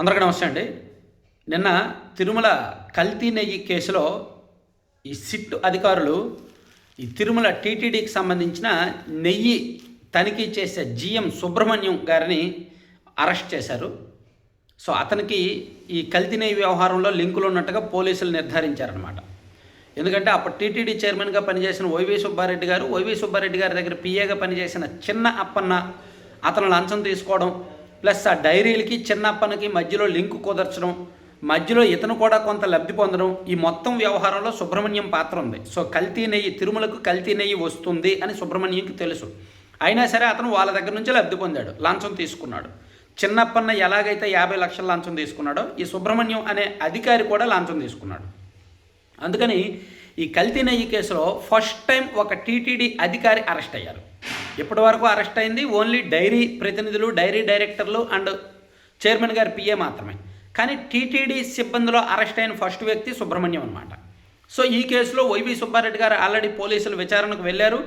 అందరికీ నమస్తే అండి. నిన్న తిరుమల కల్తీ నెయ్యి కేసులో ఈ సిట్ అధికారులు ఈ తిరుమల టీటీడీకి సంబంధించిన నెయ్యి తనిఖీ చేసే జిఎం సుబ్రహ్మణ్యం గారిని అరెస్ట్ చేశారు. సో అతనికి ఈ కల్తీ నెయ్యి వ్యవహారంలో లింకులు ఉన్నట్టుగా పోలీసులు నిర్ధారించారనమాట ఎందుకంటే అప్పుడు టీటీడీ చైర్మన్గా పనిచేసిన వైవి సుబ్బారెడ్డి గారు వైవి సుబ్బారెడ్డి గారి దగ్గర పిఏగా పనిచేసిన చిన్న అప్పన్న అతను లంచం తీసుకోవడం ప్లస్ ఆ డైరీలకి చిన్నప్పనికి మధ్యలో లింక్ కుదర్చడం మధ్యలో ఇతను కూడా కొంత లబ్ధి పొందడం ఈ మొత్తం వ్యవహారంలో సుబ్రహ్మణ్యం పాత్ర ఉంది. సో కల్తీ నెయ్యి తిరుమలకు కల్తీ నెయ్యి వస్తుంది అని సుబ్రహ్మణ్యంకి తెలుసు. అయినా సరే అతను వాళ్ళ దగ్గర నుంచి లబ్ధి పొందాడు లంచం తీసుకున్నాడు. చిన్నప్పన్న ఎలాగైతే యాభై లక్షల లంచం తీసుకున్నాడో ఈ సుబ్రహ్మణ్యం అనే అధికారి కూడా లంచం తీసుకున్నాడు. అందుకని ఈ కల్తీ నెయ్యి కేసులో ఫస్ట్ టైం ఒక టీటీడీ అధికారి అరెస్ట్ అయ్యారు. ఇప్పటి వరకు అరెస్ట్ అయింది. ఓన్లీ డైరీ ప్రతినిధులు డైరీ డైరెక్టర్లు అండ్ చైర్మన్ గారి పిఏ మాత్రమే. కానీ టీటీడీ సిబ్బందిలో అరెస్ట్ అయిన ఫస్ట్ వ్యక్తి సుబ్రహ్మణ్యం అనమాట సో ఈ కేసులో వైవి సుబ్బారెడ్డి గారు ఆల్రెడీ పోలీసులు విచారణకు వెళ్ళారు.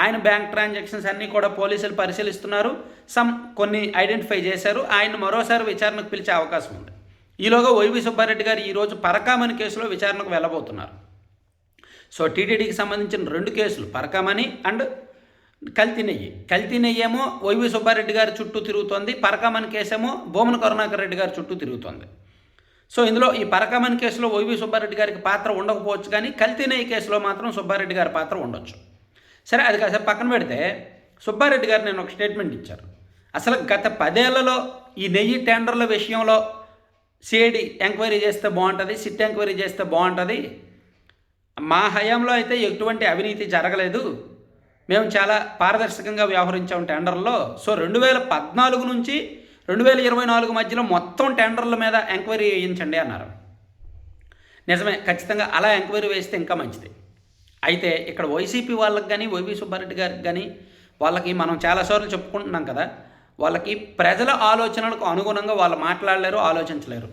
ఆయన బ్యాంక్ ట్రాన్సాక్షన్స్ అన్నీ కూడా పోలీసులు పరిశీలిస్తున్నారు. సమ్ కొన్ని ఐడెంటిఫై చేశారు. ఆయన మరోసారి విచారణకు పిలిచే అవకాశం ఉంది. ఈలోగా వైవి సుబ్బారెడ్డి గారు ఈరోజు పరకామణి కేసులో విచారణకు వెళ్ళబోతున్నారు. సో టీటీడీకి సంబంధించిన రెండు కేసులు పరకామణి అండ్ కల్తీ నెయ్యి. కల్తీ నెయ్యి ఏమో వైవి సుబ్బారెడ్డి గారి చుట్టూ తిరుగుతోంది పరకామణి కేసేమో భోమన కరుణాకర్ రెడ్డి గారి చుట్టూ తిరుగుతోంది. సో ఇందులో ఈ పరకామన్ కేసులో వైవి సుబ్బారెడ్డి గారికి పాత్ర ఉండకపోవచ్చు కానీ కల్తీ నెయ్యి కేసులో మాత్రం సుబ్బారెడ్డి గారి పాత్ర ఉండొచ్చు. సరే అది కాసేపు పక్కన పెడితే సుబ్బారెడ్డి గారు నేను ఒక స్టేట్మెంట్ ఇచ్చారు అసలు గత పదేళ్ళలో ఈ నెయ్యి టెండర్ల విషయంలో సిఐడి ఎంక్వైరీ చేస్తే బాగుంటుంది సిట్ ఎంక్వైరీ చేస్తే బాగుంటుంది. మా హయాంలో అయితే ఎటువంటి అవినీతి జరగలేదు. మేము చాలా పారదర్శకంగా వ్యవహరించాం టెండర్లో సో రెండు వేల పద్నాలుగు నుంచి రెండు వేల ఇరవై నాలుగు మధ్యలో మొత్తం టెండర్ల మీద ఎంక్వైరీ వేయించండి అన్నారు. నిజమే ఖచ్చితంగా అలా ఎంక్వైరీ వేస్తే ఇంకా మంచిది. అయితే ఇక్కడ వైసీపీ వాళ్ళకి కానీ వైవి సుబ్బారెడ్డి గారికి కానీ వాళ్ళకి మనం చాలాసార్లు చెప్పుకుంటున్నాం కదా వాళ్ళకి ప్రజల ఆలోచనలకు అనుగుణంగా వాళ్ళు మాట్లాడలేరు ఆలోచించలేరు.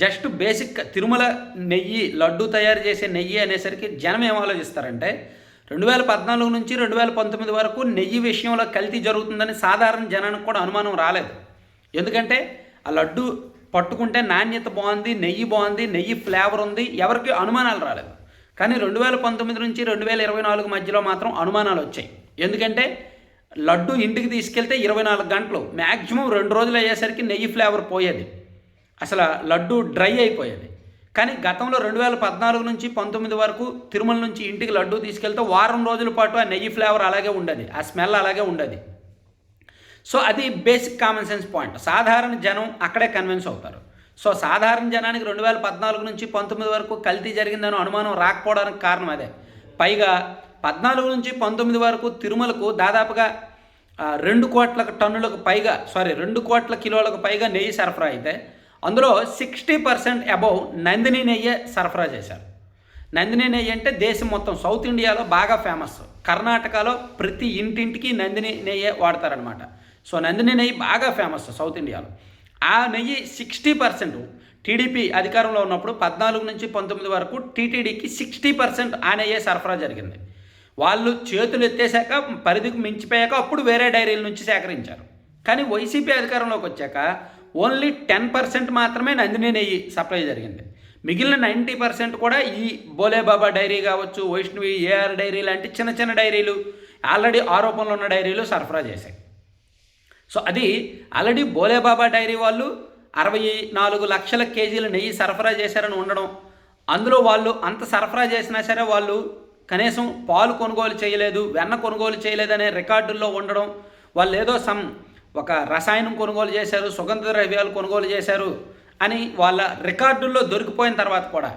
జస్ట్ బేసిక్ తిరుమల నెయ్యి లడ్డు తయారు చేసే నెయ్యి అనేసరికి జనం ఏం ఆలోచిస్తారంటే రెండు వేల పద్నాలుగు నుంచి రెండు వేల పంతొమ్మిది వరకు నెయ్యి విషయంలో కల్తీ జరుగుతుందని సాధారణ జనానికి కూడా అనుమానం రాలేదు. ఎందుకంటే ఆ లడ్డు పట్టుకుంటే నాణ్యత బాగుంది నెయ్యి బాగుంది నెయ్యి ఫ్లేవర్ ఉంది ఎవరికి అనుమానాలు రాలేదు. కానీ రెండు వేల పంతొమ్మిది నుంచి రెండు వేల ఇరవై నాలుగు మధ్యలో మాత్రం అనుమానాలు వచ్చాయి. ఎందుకంటే లడ్డు ఇంటికి తీసుకెళ్తే ఇరవై నాలుగు గంటలు మ్యాక్సిమం రెండు రోజులు అయ్యేసరికి నెయ్యి ఫ్లేవర్ పోయేది. అసలు లడ్డు డ్రై అయిపోయేది. కానీ గతంలో రెండు వేల పద్నాలుగు నుంచి పంతొమ్మిది వరకు తిరుమల నుంచి ఇంటికి లడ్డు తీసుకెళ్తే వారం రోజుల పాటు ఆ నెయ్యి ఫ్లేవర్ అలాగే ఉండదు ఆ స్మెల్ అలాగే ఉండదు. సో అది బేసిక్ కామన్ సెన్స్ పాయింట్. సాధారణ జనం అక్కడే కన్విన్స్ అవుతారు. సో సాధారణ జనానికి రెండు వేల పద్నాలుగు నుంచి పంతొమ్మిది వరకు కల్తీ జరిగిందని అనుమానం రాకపోవడానికి కారణం అదే. పైగా పద్నాలుగు నుంచి పంతొమ్మిది వరకు తిరుమలకు దాదాపుగా రెండు కోట్ల టన్నులకు పైగా సారీ రెండు కోట్ల కిలోలకు పైగా నెయ్యి సరఫరా అయితే అందులో సిక్స్టీ పర్సెంట్ అబౌవ్ నందిని నెయ్యే సరఫరా చేశారు. నందిని నెయ్యి అంటే దేశం మొత్తం సౌత్ ఇండియాలో బాగా ఫేమస్. కర్ణాటకలో ప్రతి ఇంటింటికి నందిని నెయ్యే వాడతారనమాట సో నందిని నెయ్యి బాగా ఫేమస్ సౌత్ ఇండియాలో. ఆ నెయ్యి సిక్స్టీ పర్సెంట్ టీడీపీ అధికారంలో ఉన్నప్పుడు పద్నాలుగు నుంచి పంతొమ్మిది వరకు టీటీడీకి సిక్స్టీ పర్సెంట్ ఆ నెయ్యే సరఫరా జరిగింది. వాళ్ళు చేతులు ఎత్తేసాక పరిధికి మించిపోయాక అప్పుడు వేరే డైరీల నుంచి సేకరించారు. కానీ వైసీపీ అధికారంలోకి వచ్చాక ఓన్లీ టెన్ పర్సెంట్ మాత్రమే నందిని నెయ్యి సప్లై జరిగింది. మిగిలిన నైంటీ పర్సెంట్ కూడా ఈ బోలేబాబా డైరీ కావచ్చు వైష్ణవి ఏఆర్ డైరీ లాంటి చిన్న చిన్న డైరీలు ఆల్రెడీ ఆరోపణలు ఉన్న డైరీలు సరఫరా చేశాయి. సో అది ఆల్రెడీ బోలేబాబా డైరీ వాళ్ళు అరవై నాలుగు లక్షల కేజీల నెయ్యి సరఫరా చేశారని ఉండడం అందులో వాళ్ళు అంత సరఫరా చేసినా సరే వాళ్ళు కనీసం పాలు కొనుగోలు చేయలేదు వెన్న కొనుగోలు చేయలేదనే రికార్డుల్లో ఉండడం వాళ్ళు ఏదో సమ్ ఒక రసాయనం కొనుగోలు చేశారు సుగంధ ద్రవ్యాలు కొనుగోలు చేశారు అని వాళ్ళ రికార్డుల్లో దొరికిపోయిన తర్వాత కూడా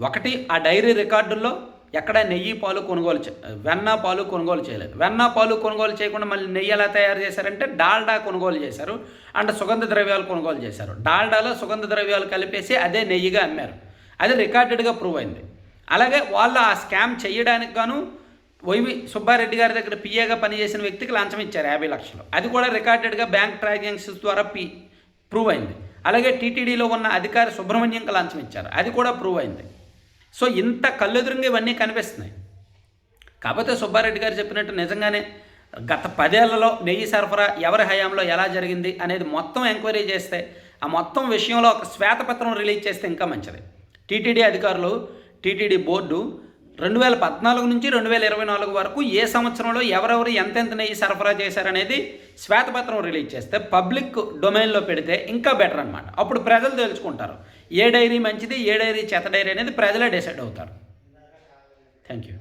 ఒకటి ఆ డైరీ రికార్డుల్లో ఎక్కడ నెయ్యి పాలు కొనుగోలు చే వెన్న పాలు కొనుగోలు చేయలేదు. వెన్న పాలు కొనుగోలు చేయకుండా మళ్ళీ నెయ్యి ఎలా తయారు చేశారంటే డాల్డా కొనుగోలు చేశారు అండ్ సుగంధ ద్రవ్యాలు కొనుగోలు చేశారు. డాల్డాలో సుగంధ ద్రవ్యాలు కలిపేసి అదే నెయ్యిగా అమ్మారు. అది రికార్డెడ్గా ప్రూవ్ అయింది. అలాగే వాళ్ళు ఆ స్కామ్ చేయడానికి గాను వైవి సుబ్బారెడ్డి గారి దగ్గర పిఏగా పనిచేసిన వ్యక్తికి లంచం ఇచ్చారు యాభై లక్షలు. అది కూడా రికార్డెడ్గా బ్యాంక్ ట్రాన్సాక్షన్స్ ద్వారా పి ప్రూవ్ అయింది. అలాగే టీటీడీలో ఉన్న అధికారి సుబ్రహ్మణ్యంకి లంచం ఇచ్చారు అది కూడా ప్రూవ్ అయింది. సో ఇంత కళ్ళెదురుగా ఇవన్నీ కనిపిస్తున్నాయి. కాకపోతే సుబ్బారెడ్డి గారు చెప్పినట్టు నిజంగానే గత పదేళ్ళలో నెయ్యి సరఫరా ఎవరి హయాంలో ఎలా జరిగింది అనేది మొత్తం ఎంక్వైరీ చేస్తే ఆ మొత్తం విషయంలో ఒక శ్వేతపత్రం రిలీజ్ చేస్తే ఇంకా మంచిది. టీటీడీ అధికారులు టీటీడీ బోర్డు రెండు వేల పద్నాలుగు నుంచి రెండు వేల ఇరవై నాలుగు వరకు ఏ సంవత్సరంలో ఎవరెవరు ఎంతెంత నెయ్యి సరఫరా చేశారనేది శ్వేతపత్రం రిలీజ్ చేస్తే పబ్లిక్ డొమైన్లో పెడితే ఇంకా బెటర్ అనమాట అప్పుడు ప్రజలు తెలుసుకుంటారు ఏ డైరీ మంచిది ఏ డైరీ చెత్త డైరీ అనేది ప్రజలే డిసైడ్ అవుతారు. Thank you.